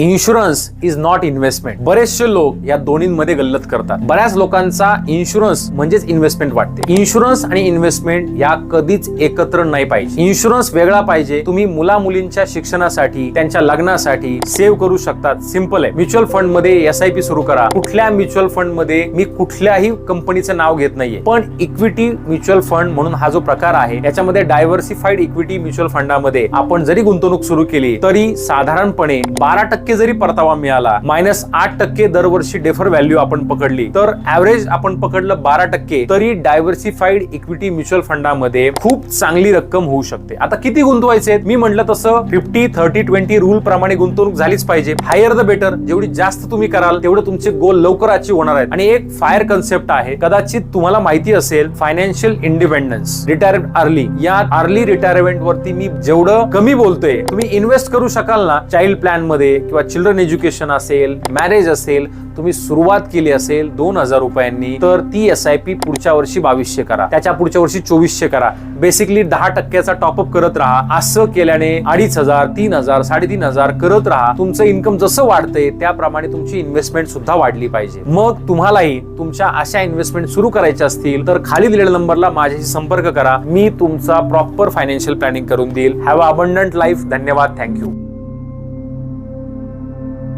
Insurance is not investment बरेचसे लोक या दोन्हीमध्ये गल्लत करतात. बऱ्याच लोकांचा इन्शुरन्स म्हणजेच इन्व्हेस्टमेंट वाटते. इन्शुरन्स आणि इन्व्हेस्टमेंट या कधीच एकत्र नाही पाहिजे. इन्शुरन्स वेगळा पाहिजे. तुम्ही मुला मुलींच्या शिक्षणासाठी त्यांच्या लग्नासाठी सेव्ह करू शकतात. सिंपल आहे. म्युच्युअल फंडमध्ये एस आय पी सुरू करा. कुठल्या म्युच्युअल फंडमध्ये मी कुठल्याही कंपनीचं नाव घेत नाहीये. पण इक्विटी म्युच्युअल फंड म्हणून हा जो प्रकार आहे याच्यामध्ये डायव्हर्सिफाईड इक्विटी म्युच्युअल फंडामध्ये आपण जरी गुंतवणूक सुरू केली तरी साधारणपणे बारा टक्के जरी परतावा मिळाला मायनस आठ टक्के दरवर्षी डेफर व्हॅल्यू आपण पकडली तर ऍव्हरेज आपण पकडलं बारा टक्के तरी डायव्हर्सिफाईड इक्विटी म्युच्युअल फंडामध्ये खूप चांगली रक्कम होऊ शकते. आता किती गुंतवायचे मी म्हटलं तसं फिफ्टी थर्टी ट्वेंटी रूल प्रमाणे गुंतवणूक झालीच पाहिजे. हायर द बेटर जेवढी जास्त तुम्ही कराल तेवढं तुमचे गोल लवकर अचीव होणार आहेत. आणि एक फायर कन्सेप्ट आहे. कदाचित तुम्हाला माहिती असेल फायनान्शियल इंडिपेंडन्स रिटायर अर्ली या अर्ली रिटायरमेंट वरती मी जेवढं कमी बोलतोय तुम्ही इन्व्हेस्ट करू शकाल ना चाइल्ड प्लॅनमध्ये किंवा चिल्ड्रन एज्युकेशन असेल मॅरेज असेल तुम्ही सुरुवात केली असेल दोन हजार रुपयांनी तर ती एस आय पी पुढच्या वर्षी बावीसशे करा. त्याच्या पुढच्या वर्षी चोवीसशे करा. बेसिकली दहा टक्क्याचा टॉपअप करत राहा. असं केल्याने अडीच हजार तीन हजार साडेतीन हजार करत राहा. तुमचं इन्कम जसं वाढतंय त्याप्रमाणे तुमची इन्व्हेस्टमेंट सुद्धा वाढली पाहिजे. मग तुम्हालाही तुमच्या अशा इन्व्हेस्टमेंट सुरू करायच्या असतील तर खाली दिलेल्या नंबरला माझ्याशी संपर्क करा. मी तुमचा प्रॉपर फायनान्शियल प्लॅनिंग करून देईल. हॅव अ अबंडंट लाईफ धन्यवाद. Thank you